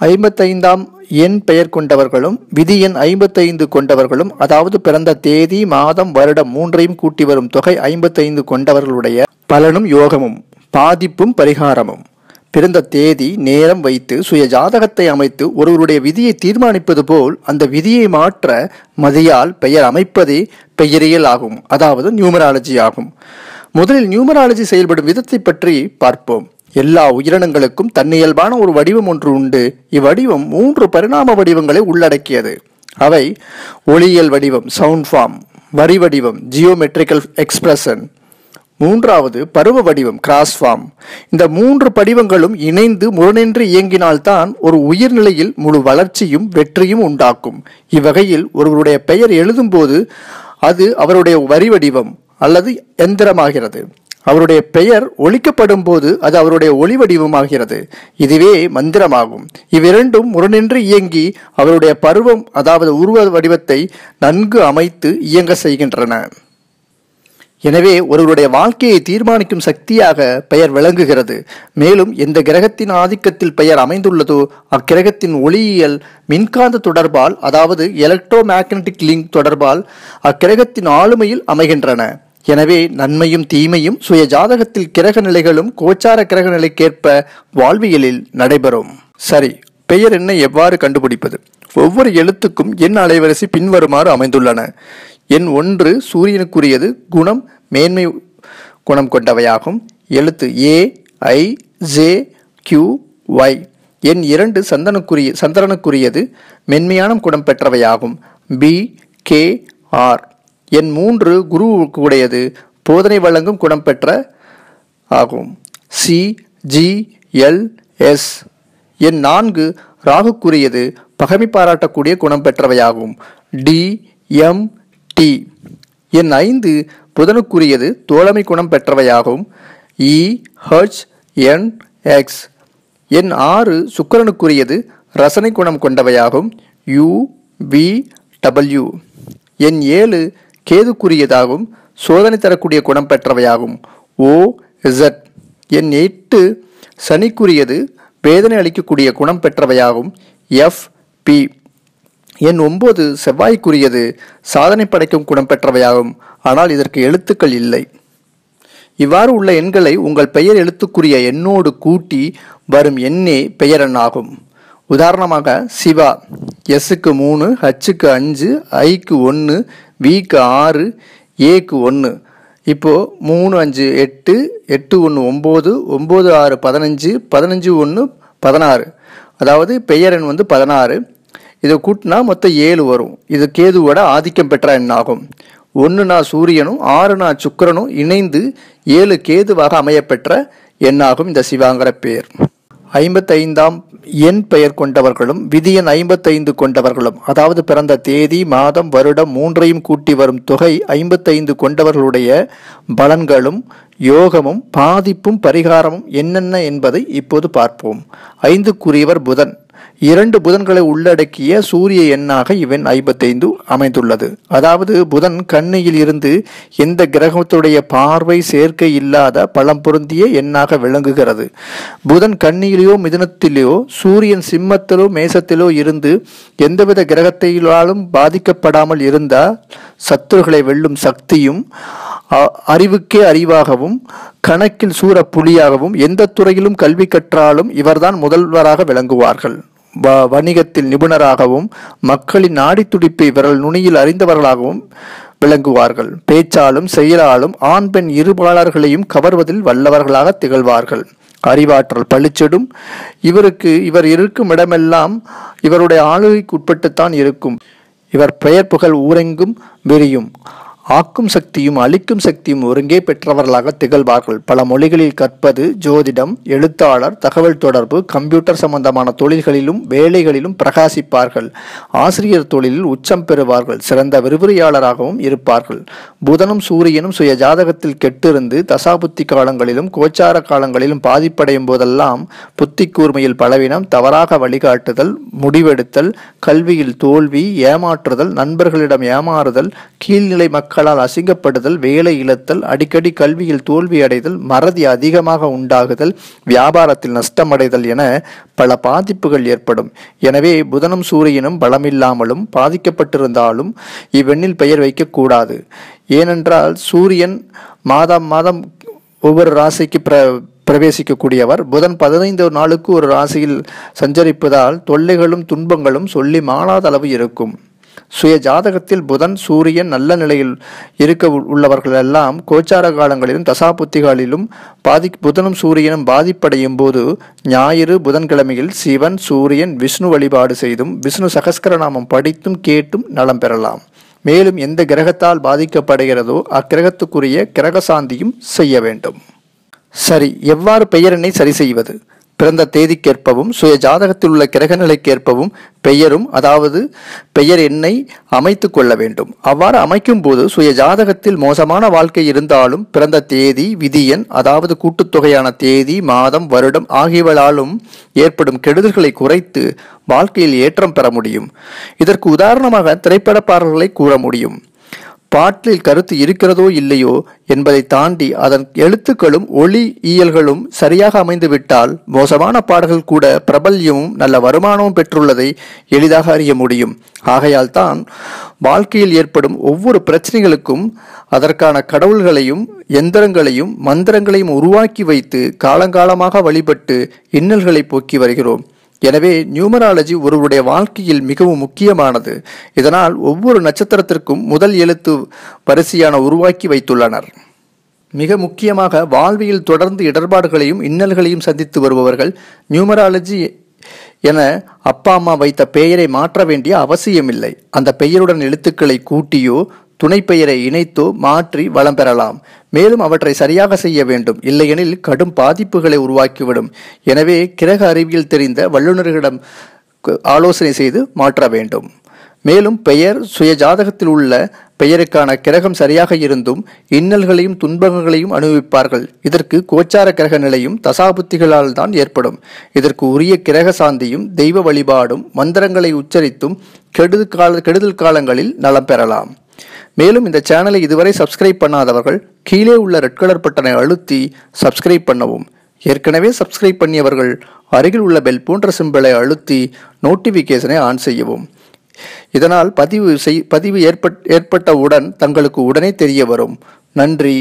ஐம்பத்தைந்தாம் எண் பெயர் கொண்டவர்களும் விதி எண் ஐம்பத்தைந்து கொண்டவர்களும் அதாவது பிறந்த தேதி மாதம் வருடம் மூன்றையும் கூட்டி வரும் தொகை ஐம்பத்தைந்து கொண்டவர்களுடைய பலனும் யோகமும் பாதிப்பும் பரிகாரமும். பிறந்த தேதி நேரம் வைத்து சுய ஜாதகத்தை அமைத்து ஒருவருடைய விதியை தீர்மானிப்பது போல் அந்த விதியை மாற்ற மதியால் பெயர் அமைப்பதே பெயரியல் ஆகும் அதாவது நியூமராலஜி ஆகும். முதலில் நியூமராலஜி செயல்படும் விதத்தை பற்றி பார்ப்போம். எல்லா உயிரினங்களுக்கும் தன்னியல்பான ஒரு வடிவம் ஒன்று உண்டு. இவ்வடிவம் மூன்று பரிணாம வடிவங்களை உள்ளடக்கியது. அவை ஒளியியல் வடிவம் சவுண்ட் ஃபார்ம் வரி வடிவம் ஜியோமெட்ரிக்கல் எக்ஸ்பிரஷன் மூன்றாவது பருவ வடிவம் கிராஸ் ஃபார்ம் இந்த மூன்று படிவங்களும் இணைந்து முரணின்று இயங்கினால்தான் ஒரு உயிர்நிலையில் முழு வளர்ச்சியும் வெற்றியும் உண்டாக்கும். இவ்வகையில் ஒருவருடைய பெயர் எழுதும்போது அது அவருடைய வரி வடிவம் அல்லது எந்திரமாகிறது. அவருடைய பெயர் ஒழிக்கப்படும் போது அது அவருடைய ஒளி வடிவமாகிறது இதுவே மந்திரமாகும். இவ்விரண்டும் முரணின்று இயங்கி அவருடைய பருவம் அதாவது உருவ வடிவத்தை நன்கு அமைத்து இயங்க செய்கின்றன. எனவே ஒருவருடைய வாழ்க்கையை தீர்மானிக்கும் சக்தியாக பெயர் விளங்குகிறது. மேலும் எந்த கிரகத்தின் ஆதிக்கத்தில் பெயர் அமைந்துள்ளதோ அக்கிரகத்தின் ஒளியியல் மின்காந்த தொடர்பால் அதாவது எலக்ட்ரோ மேக்னட்டிக் லிங்க் தொடர்பால் அக்கிரகத்தின் ஆளுமையில் அமைகின்றன. எனவே நன்மையும் தீமையும் சுய ஜாதகத்தில் கிரக நிலைகளும் கோச்சார கிரக நிலைக்கேற்ப வாழ்வியலில் நடைபெறும். சரி பெயர் என்ன எவ்வாறு கண்டுபிடிப்பது? ஒவ்வொரு எழுத்துக்கும் எண் அலைவரிசை பின்வருமாறு அமைந்துள்ளன. எண் ஒன்று சூரியனுக்குரியது குணம் மேன்மை குணம் கொண்டவையாகும். எழுத்து A I J Q Y எண் இரண்டு சந்தனுக்குரிய சந்திரனுக்குரியது மென்மையான குணம் பெற்றவையாகும். பி கே ஆர் எண் மூன்று குருவுக்கு உடையது போதனை வழங்கும் குணம் பெற்ற ஆகும். சி ஜி எல் எஸ் எண் நான்கு ராகுக்குரியது பகமை பாராட்டக்கூடிய குணம் பெற்றவையாகும். டி எம் டி எண் ஐந்து புதனுக்குரியது தோழமை குணம் பெற்றவையாகும். E, E H N X எண் ஆறு சுக்கிரனுக்குரியது ரசனை குணம் கொண்டவையாகும். யூ வி டபிள்யூ எண் ஏழு கேதுக்குரியதாகவும் சோதனை தரக்கூடிய குணம் பெற்றவையாகும். ஓ இசட். என் எட்டு சனிக்குரியது வேதனை அளிக்கக்கூடிய குணம் பெற்றவையாகும். F B. என் ஒன்பது செவ்வாய்க்குரியது சாதனை படைக்கும் குணம் பெற்றவையாகும். ஆனால் இதற்கு எழுத்துக்கள் இல்லை. இவ்வாறு உள்ள எண்களை உங்கள் பெயர் எழுத்துக்குரிய எண்ணோடு கூட்டி வரும் எண்ணே பெயரெண்ணாகும் உதாரணமாக சிவா. எஸ்ஸுக்கு மூணு ஹச்சுக்கு அஞ்சு ஐக்கு ஒன்று விக்கு ஆறு ஏக்கு ஒன்று இப்போது மூணு அஞ்சு எட்டு எட்டு ஒன்று ஒம்பது ஒம்பது ஆறு பதினஞ்சு பதினஞ்சு ஒன்று பதினாறு. அதாவது பெயர் எண் வந்து பதினாறு. இதை கூட்டினா மொத்தம் ஏழு வரும். இது கேதுவோட ஆதிக்கம் பெற்ற எண்ணாகும். ஒன்றுனா சூரியனும் ஆறுனா சுக்கரனும் இணைந்து ஏழு கேதுவாக அமையப்பெற்ற எண்ணாகும் இந்த சிவாங்கிற பெயர் ஐம்பத்தைந்தாம் எண் பெயர் கொண்டவர்களும் விதியன் ஐம்பத்தைந்து கொண்டவர்களும் அதாவது பிறந்த தேதி மாதம் வருடம் மூன்றையும் கூட்டி வரும் தொகை ஐம்பத்தைந்து கொண்டவர்களுடைய பலன்களும் யோகமும் பாதிப்பும் பரிகாரமும் என்னென்ன என்பதை இப்போது பார்ப்போம். ஐந்துக்குரியவர் புதன். இரண்டு புதன்களை உள்ளடக்கிய சூரிய எண்ணாக இவன் ஐம்பத்தைந்து அமைந்துள்ளது. அதாவது புதன் கண்ணியில் இருந்து எந்த கிரகத்துடைய பார்வை சேர்க்கை இல்லாத பலம் பொருந்திய எண்ணாக விளங்குகிறது. புதன் கண்ணியிலேயோ மிதுனத்திலேயோ சூரியன் சிம்மத்திலோ மேசத்திலோ இருந்து எந்தவித கிரகத்தையாலும் பாதிக்கப்படாமல் இருந்தால் சத்துருகளை வெல்லும் சக்தியும் அ- அறிவுக்கே அறிவாகவும் கணக்கில் சூர புலியாகவும் எந்த துறையிலும் கல்வி கற்றாலும் இவர்தான் முதல்வராக விளங்குவார்கள். வ- வணிகத்தில் நிபுணராகவும் மக்களின் நாடித்துடிப்பை விரல் நுனியில் அறிந்தவர்களாகவும் விளங்குவார்கள். பேச்சாலும் செயலாலும் ஆண் பெண் இருபாளர்களையும் கவர்வதில் வல்லவர்களாக திகழ்வார்கள். அறிவாற்றல் பளிச்சிடும் இவருக்கு இவர் இருக்கும் இடமெல்லாம் இவருடைய ஆளுகைக்கு உட்பட்டுத்தான் இருக்கும். இவர் பெயர் புகழ் ஊரெங்கும் விரியும். ஆக்கும் சக்தியும் அழிக்கும் சக்தியும் ஒருங்கே பெற்றவர்களாக திகழ்வார்கள். பல மொழிகளில் கற்பது ஜோதிடம் எழுத்தாளர் தகவல் தொடர்பு கம்ப்யூட்டர் சம்பந்தமான தொழில்களிலும் வேலைகளிலும் பிரகாசிப்பார்கள். ஆசிரியர் தொழிலில் உச்சம் பெறுவார்கள். சிறந்த விரிவுரையாளராகவும் இருப்பார்கள். புதனும் சூரியனும் சுய ஜாதகத்தில் கெட்டிருந்து தசாபுத்தி காலங்களிலும் கோச்சார காலங்களிலும் பாதிப்படையும் போதெல்லாம் புத்தி கூர்மையில் பலவீனம் தவறாக வழிகாட்டுதல் முடிவெடுத்தல் கல்வியில் தோல்வி ஏமாற்றுதல் நண்பர்களிடம் ஏமாறுதல் கீழ்நிலை மக்கள் நண்பர்களால் அசிங்கப்படுதல் வேலை இழத்தல் அடிக்கடி கல்வியில் தோல்வி அடைதல் மறதி அதிகமாக உண்டாகுதல் வியாபாரத்தில் நஷ்டமடைதல் என பல பாதிப்புகள் ஏற்படும். எனவே புதனும் சூரியனும் பலமில்லாமலும் பாதிக்கப்பட்டிருந்தாலும் இவ்வெண்ணில் பெயர் வைக்கக்கூடாது. ஏனென்றால் சூரியன் மாதம் மாதம் ஒவ்வொரு ராசிக்கு பிர பிரவேசிக்கக்கூடியவர். புதன் பதினைந்து நாளுக்கு ஒரு ராசியில் சஞ்சரிப்பதால் தொல்லைகளும் துன்பங்களும் சொல்லி மாளாத அளவு இருக்கும். சுய ஜாதகத்தில் புதன் சூரியன் நல்ல நிலையில் இருக்க உள்ளவர்கள் எல்லாம் கோச்சார காலங்களிலும் தசாபுத்திகளிலும் பாதி புதனும் சூரியனும் பாதிப்படையும் போது ஞாயிறு புதன்கிழமையில் சிவன் சூரியன் விஷ்ணு வழிபாடு செய்தும் விஷ்ணு சகஸ்கரநாமம் படித்தும் கேட்டும் நலம் பெறலாம். மேலும் எந்த கிரகத்தால் பாதிக்கப்படுகிறதோ அக்கிரகத்துக்குரிய கிரகசாந்தியும் செய்ய வேண்டும். சரி எவ்வாறு பெயரினை சரி செய்வது? பிறந்த தேதிக்கேற்பவும் சுய ஜாதகத்தில் உள்ள கிரக நிலைக்கேற்பவும் பெயரும் அதாவது பெயர் எண்ணை அமைத்து கொள்ள வேண்டும். அவ்வாறு அமைக்கும் போது சுய ஜாதகத்தில் மோசமான வாழ்க்கை இருந்தாலும் பிறந்த தேதி விதியன் அதாவது கூட்டுத்தொகையான தேதி மாதம் வருடம் ஆகியவளாலும் ஏற்படும் கெடுதல்களை குறைத்து வாழ்க்கையில் ஏற்றம் பெற முடியும். இதற்கு உதாரணமாக திரைப்பட பாடல்களை கூற முடியும். பாட்டில் கருத்து இருக்கிறதோ இல்லையோ என்பதை தாண்டி அதன் எழுத்துக்களும் ஒளி இயல்களும் சரியாக அமைந்துவிட்டால் மோசமான பாடல்கள் கூட பிரபல்யமும் நல்ல வருமானமும் பெற்றுள்ளதை எளிதாக அறிய முடியும். ஆகையால் தான் வாழ்க்கையில் ஏற்படும் ஒவ்வொரு பிரச்சனைகளுக்கும் அதற்கான கடவுள்களையும் எந்திரங்களையும் மந்திரங்களையும் உருவாக்கி வைத்து காலங்காலமாக வழிபட்டு இன்னல்களை போக்கி வருகிறோம். எனவே நியூமராலஜி ஒருவருடைய வாழ்க்கையில் மிகவும் முக்கியமானது. இதனால் ஒவ்வொரு நட்சத்திரத்திற்கும் முதல் எழுத்து வரிசையான உருவாக்கி வைத்துள்ளனர். மிக முக்கியமாக வாழ்வியல் தொடர்ந்து இடர்பாடுகளையும் இன்னல்களையும் சந்தித்து வருபவர்கள் நியூமராலஜி என அப்பா அம்மா வைத்த பெயரை மாற்ற வேண்டிய அவசியமில்லை. அந்த பெயருடன் எழுத்துக்களை கூட்டியோ துணை பெயரை இணைத்தோ மாற்றி வளம் பெறலாம். மேலும் அவற்றை சரியாக செய்ய வேண்டும். இல்லையெனில் கடும் பாதிப்புகளை உருவாக்கிவிடும். எனவே கிரக அறிவியல் தெரிந்த வல்லுநர்களிடம் ஆலோசனை செய்து மாற்ற வேண்டும். மேலும் பெயர் சுய ஜாதகத்தில் உள்ள பெயருக்கான கிரகம் சரியாக இருந்தும் இன்னல்களையும் துன்பங்களையும் அனுபவிப்பார்கள். இதற்கு கோச்சார கிரக நிலையும் தசாபுத்திகளால் தான் ஏற்படும். இதற்கு உரிய கிரக சாந்தியும் தெய்வ வழிபாடும் மந்திரங்களை உச்சரித்தும் கெடுதல் கால கெடுதல் காலங்களில் நலம் பெறலாம். மேலும் இந்த சேனலை இதுவரை சப்ஸ்கிரைப் பண்ணாதவர்கள் கீழே உள்ள ரெட் கலர் பட்டனை அழுத்தி சப்ஸ்கிரைப் பண்ணவும். ஏற்கனவே சப்ஸ்கிரைப் பண்ணியவர்கள் அருகில் உள்ள பெல் போன்ற சிம்பிளை அழுத்தி நோட்டிஃபிகேஷனை ஆன் செய்யவும். இதனால் பதிவு செய் பதிவு ஏற்பட் ஏற்பட்டவுடன் தங்களுக்கு உடனே தெரிய வரும். நன்றி